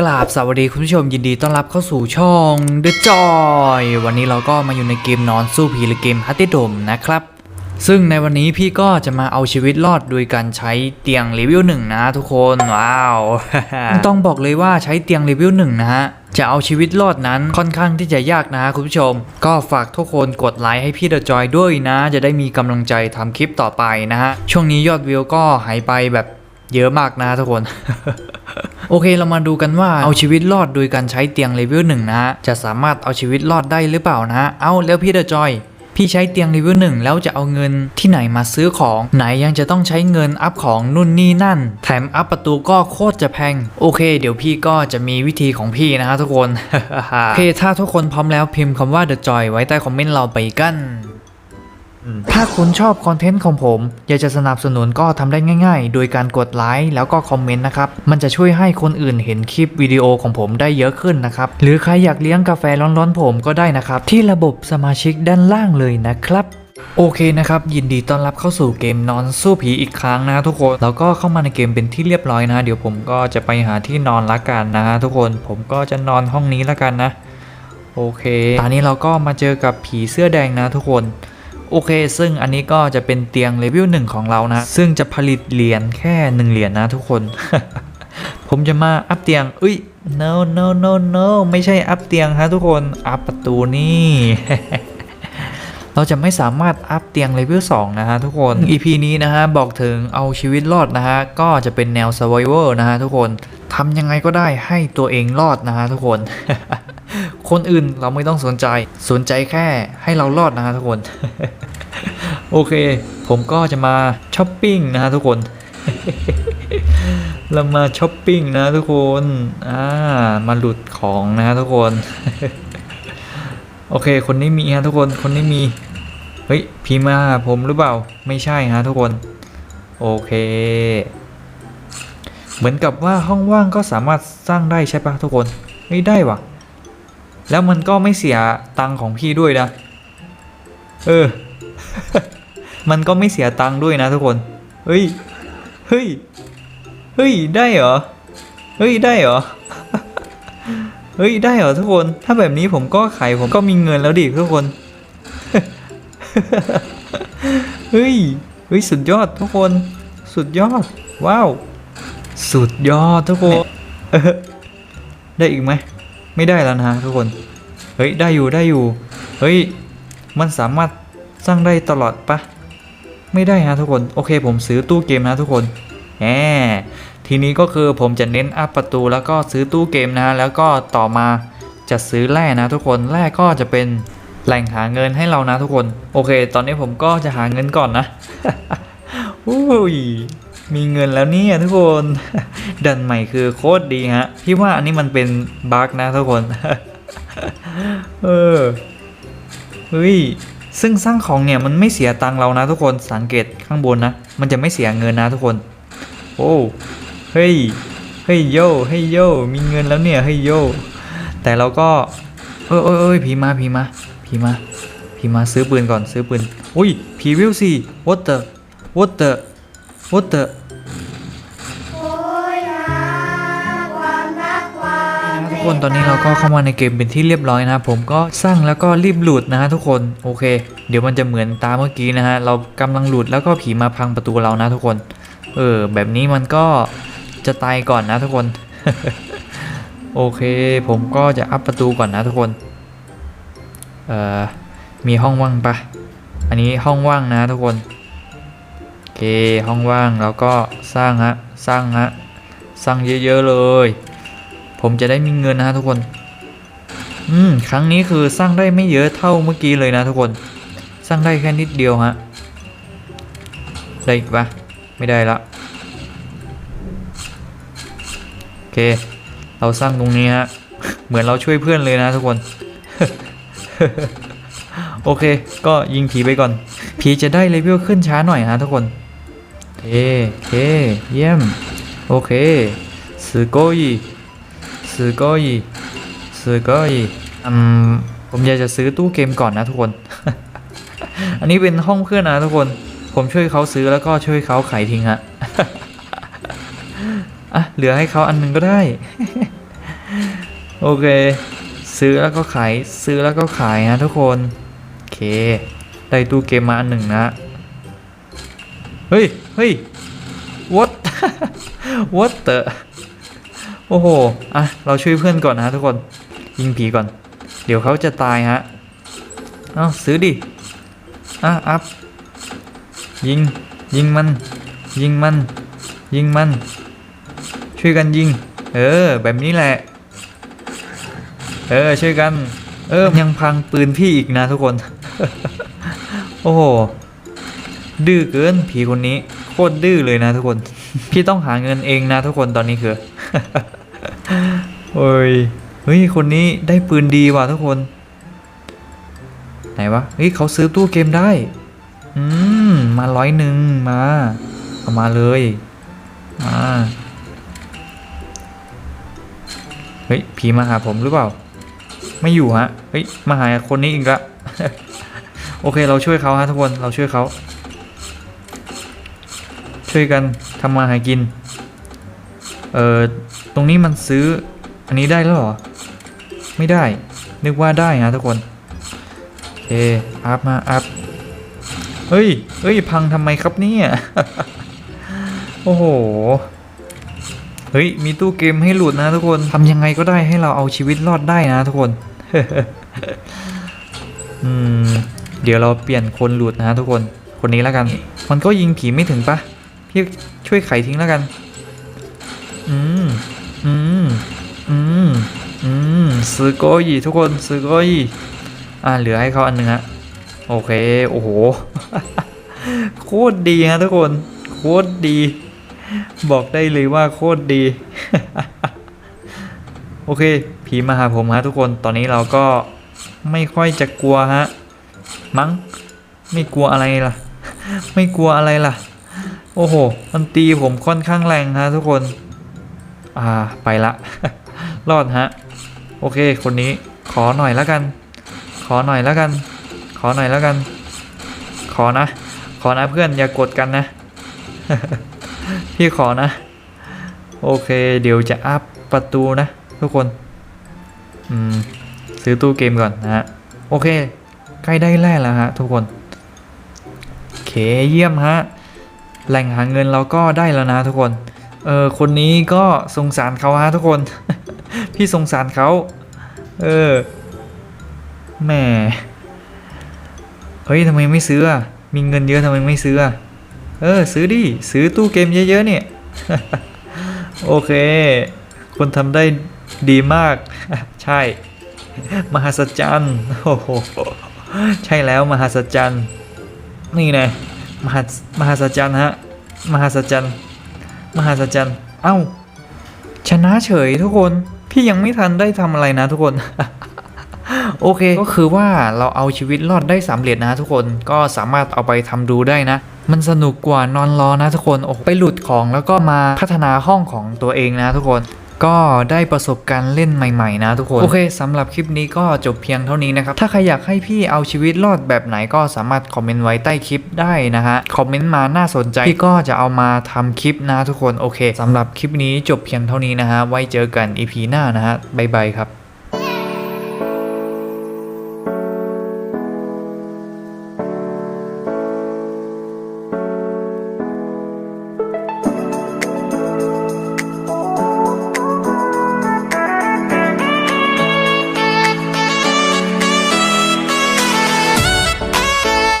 กราบสวัสดีคุณผู้ชมยินดีต้อนรับเข้าสู่ช่อง The Joy วันนี้เราก็มาอยู่ในเกมนอนสู้ผีหรือเกมฮัตติดมนะครับ ซึ่งในวันนี้พี่ก็จะมาเอาชีวิตรอดโดยการใช้เตียงเลเวหนึ่งนะทุกคนว้าว ต้องบอกเลยว่าใช้เตียงเลเวหนึ่งนะฮะจะเอาชีวิตรอดนั้นค่อนข้างที่จะยากนะคุณผู้ชม ก็ฝากทุกคนกดไลค์ให้พี่เดอะจอยด้วยนะ จะได้มีกำลังใจทำคลิปต่อไปนะฮะช่วงนี้ยอดวิวก็หายไปแบบเยอะมากนะทุกคน โอเคเรามาดูกันว่าเอาชีวิตรอดโดยการใช้เตียงเลเวลหนึ่งนะฮะจะสามารถเอาชีวิตรอดได้หรือเปล่านะฮะเอาแล้วพี่เดอะจอยพี่ใช้เตียงเลเวลหนึ่งแล้วจะเอาเงินที่ไหนมาซื้อของ ไหนยังจะต้องใช้เงินอัพของนู่นนี่นั่น แถมอัพประตูก็โคตรจะแพง โอเค เดี๋ยวพี่ก็จะมีวิธีของพี่นะฮะทุกคนโอเคถ้าทุกคนพร้อมแล้วพิมพ์คำว่า The Joy ไว้ใต้คอมเมนต์เราไปกัน ถ้าคุณชอบคอนเทนต์ของผม อยากจะสนับสนุนก็ทำได้ง่ายๆ โดยการกดไลค์แล้วก็คอมเมนต์นะครับ มันจะช่วยให้คนอื่นเห็นคลิปวิดีโอของผมได้เยอะขึ้นนะครับ หรือใครอยากเลี้ยงกาแฟร้อนๆผมก็ได้นะครับ ที่ระบบสมาชิกด้านล่างเลยนะครับโอเคนะครับ ยินดีต้อนรับเข้าสู่เกมนอนสู้ผีอีกครั้งนะทุกคน แล้วก็เข้ามาในเกมเป็นที่เรียบร้อยนะ เดี๋ยวผมก็จะไปหาที่นอนละกันนะทุกคนผมก็จะนอนห้องนี้ละกันนะ โอเค ตอนนี้เราก็มาเจอกับผีเสื้อแดงนะทุกคน โอเค ซึ่งอันนี้ก็จะเป็นเตียงเลเวลหนึ่งของเรานะ ซึ่งจะผลิตเหรียญแค่หนึ่งเหรียญนะทุกคน ผมจะมาอัพเตียงอุ้ย no no no no ไม่ใช่อัพเตียงฮะทุกคน อัพประตูนี่ เราจะไม่สามารถอัพเตียงเลเวล2นะฮะทุกคน EP นี้นะฮะ บอกถึงเอาชีวิตรอดนะฮะ ก็จะเป็นแนว survival นะฮะทุกคนทำยังไงก็ได้ให้ตัวเองรอดนะฮะทุกคน คนอื่นเราไม่ต้องสนใจ สนใจแค่ให้เรารอดนะฮะทุกคน โอเค ผมก็จะมาช้อปปิ้งนะฮะทุกคน เรามาช้อปปิ้งนะทุกคน อ่า มาหลุดของนะฮะทุกคน โอเค คนนี้มีฮะทุกคน คนนี้มี เฮ้ย พีมาหาผมหรือเปล่า ไม่ใช่ฮะทุกคน โอเคเหมือนกับว่าห้องว่างก็สามารถสร้างได้ใช่ปะทุกคนไม่ได้วะ แล้วมันก็ไม่เสียตังค์ของพี่ด้วยนะ เออ มันก็ไม่เสียตังค์ด้วยนะทุกคน เฮ้ย เฮ้ย เฮ้ย ได้เหรอ เฮ้ย ได้เหรอ เฮ้ย ได้เหรอทุกคน ถ้าแบบนี้ผมก็ขายผมก็มีเงินแล้วดิทุกคน เฮ้ย เฮ้ย สุดยอดทุกคน สุดยอด ว้าว สุดยอดทุกคน ได้อีกไหม ไม่ได้แล้วนะฮะทุกคน เฮ้ย ได้อยู่ได้อยู่ เฮ้ย มันสามารถสร้างได้ตลอดปะไม่ได้ฮะทุกคน โอเคผมซื้อตู้เกมนะทุกคนแหมทีนี้ก็คือผมจะเน้นอัพประตูแล้วก็ซื้อตู้เกมนะฮะแล้วก็ต่อมาจะซื้อแร่นะทุกคนแร่ก็จะเป็นแหล่งหาเงินให้เรานะทุกคน โอเค ตอนนี้ผมก็จะหาเงินก่อนนะอุ้ย มีเงินแล้วเนี่ยทุกคนดันใหม่คือโคตรดีฮะพี่ว่าอันนี้มันเป็นบั๊กนะทุกคน เออเฮ้ยซึ่งสร้างของเนี่ยมันไม่เสียตังเรานะทุกคนสังเกตข้างบนนะ มันจะไม่เสียเงินนะทุกคน โอ้เฮ้ยเฮ้ยโยเฮ้ยโยมีเงินแล้วเนี่ยเฮ้ยโยแต่เราก็เอ้ยเอ้ยเอ้ยผีมาผีมาผีมาผีมาซื้อปืนก่อนซื้อปืนอุ้ยผีวิวสี่ what the what the what the คนตอนนี้เราก็เข้ามาในเกมเป็นที่เรียบร้อยนะผมก็สร้างแล้วก็รีบหลุดนะฮะทุกคนโอเค เดี๋ยวมันจะเหมือนตามเมื่อกี้นะฮะเรากำลังหลุดแล้วก็ผีมาพังประตูเรานะทุกคนเออแบบนี้มันก็จะตายก่อนนะทุกคน โอเค ผมก็จะอัพประตูก่อนนะทุกคนเอ่อมีห้องว่างปะอันนี้ห้องว่างนะทุกคนโอเคห้องว่างแล้วก็สร้างฮะสร้างฮะสร้างเยอะๆเลย ผมจะได้มีเงินนะฮะทุกคน อืม ครั้งนี้คือสร้างได้ไม่เยอะเท่าเมื่อกี้เลยนะทุกคน สร้างได้แค่นิดเดียวฮะ ได้อีกปะไม่ได้ละ โอเค เราสร้างตรงนี้ฮะ เหมือนเราช่วยเพื่อนเลยนะทุกคน โอเค ก็ยิงผีไปก่อน ผีจะได้เลเวลขึ้นช้าหน่อยฮะทุกคนเอเค เยี่ยม โอเคสโกย ซื้อก็อีซื้อก็อีอืมผมอยากจะซื้อตู้เกมก่อนนะทุกคน อันนี้เป็นห้องเพื่อนนะทุกคน ผมช่วยเขาซื้อแล้วก็ช่วยเขาขายทิ้งฮะ อะ เหลือให้เขาอันหนึ่งก็ได้ โอเค ซื้อแล้วก็ขาย ซื้อแล้วก็ขายฮะทุกคน โอเค ได้ตู้เกมมาอันหนึ่งนะ เฮ้ย เฮ้ย what what the โอ้โห อะ เราช่วยเพื่อนก่อนนะทุกคน ยิงผีก่อน เดี๋ยวเขาจะตายฮะ เอ้าซื้อดิ อะ อัพ ยิง ยิงมัน ยิงมัน ยิงมัน ช่วยกันยิง เออ แบบนี้แหละ เออ ช่วยกัน เออ ยังพังปืนพี่อีกนะทุกคน โอ้โห ดื้อเกินผีคนนี้ โคตรดื้อเลยนะทุกคน พี่ต้องหาเงินเองนะทุกคนตอนนี้คือ โอ้ย เฮ้ย คนนี้ได้ปืนดีว่ะทุกคน ไหนวะ เฮ้ยเขาซื้อตู้เกมได้ อืม มาร้อยหนึ่งมา เอามาเลย มา เฮ้ย ผีมาหาผมหรือเปล่า ไม่อยู่ฮะ เฮ้ย มาหาคนนี้อีกละ โอเคเราช่วยเขาฮะทุกคน เราช่วยเขา ช่วยกันทำมาหากิน เอ่อ ตรงนี้มันซื้อ อันนี้ได้แล้วเหรอ ไม่ได้ นึกว่าได้ฮะทุกคนโอเคอัพมาอัพเฮ้ยเฮ้ย พังทำไมครับเนี่ย โอ้โห เฮ้ย มีตู้เกมให้หลุดนะทุกคนทำยังไงก็ได้ให้เราเอาชีวิตรอดได้นะทุกคนอืมเดี๋ยวเราเปลี่ยนคนหลุดนะทุกคน คนนี้แล้วกัน มันก็ยิงผีไม่ถึงปะพี่ช่วยไขทิ้งแล้วกัน อืม อืม อืม อืมซื้อโกยีทุกคนซื้อโกยีอ่าเหลือให้เขาอันหนึ่งฮะโอเค โอ้โห โคตรดีฮะทุกคน โคตรดี บอกได้เลยว่าโคตรดี โอเค ผีมาหาผมฮะทุกคน ตอนนี้เราก็ไม่ค่อยจะกลัวฮะ มั้ง ไม่กลัวอะไรล่ะ ไม่กลัวอะไรล่ะ โอ้โห มันตีผมค่อนข้างแรงฮะทุกคน อ่า ไปละ รอดฮะ โอเค คนนี้ขอหน่อยแล้วกัน ขอหน่อยแล้วกัน ขอหน่อยแล้วกัน ขอนะ ขอนะเพื่อนอย่ากดกันนะ พี่ขอนะ โอเค เดี๋ยวจะอัพประตูนะ ทุกคน อืม ซื้อตู้เกมก่อนนะฮะ โอเค ใกล้ได้แร่แล้วฮะ ทุกคนโอเคเยี่ยมฮะ แหล่งหาเงินเราก็ได้แล้วนะทุกคนเออคนนี้ก็สงสารเขาฮะทุกคน พี่สงสารเขาเออแหม่เฮ้ยทำไมไม่ซื้ออะมีเงินเยอะทำไมไม่ซื้ออะเออซื้อดิซื้อตู้เกมเยอะๆเนี่ยโอเค คนทำได้ดีมาก ใช่ มหัศจรรย์โอ้โหใช่แล้วมหัศจรรย์นี่ไงมหัศมหัศจรรย์ฮะมหัศจรรย์มหัศจรรย์เอ้าชนะเฉยทุกคน พี่ยังไม่ทันได้ทำอะไรนะทุกคน โอเคก็คือว่าเราเอาชีวิตรอดได้สำเร็จนะทุกคนก็สามารถเอาไปทำดูได้นะมันสนุกกว่านอนรอนะทุกคนโอ้ไปหลุดของแล้วก็มาพัฒนาห้องของตัวเองนะทุกคน ก็ได้ประสบการณ์เล่นใหม่ๆนะทุกคน โอเคสำหรับคลิปนี้ก็จบเพียงเท่านี้นะครับ ถ้าใครอยากให้พี่เอาชีวิตรอดแบบไหนก็สามารถคอมเมนต์ไว้ใต้คลิปได้นะฮะ คอมเมนต์มาน่าสนใจ พี่ก็จะเอามาทำคลิปนะทุกคน โอเคสำหรับคลิปนี้จบเพียงเท่านี้นะฮะ ไว้เจอกัน EP หน้านะฮะบ๊ายบายครับ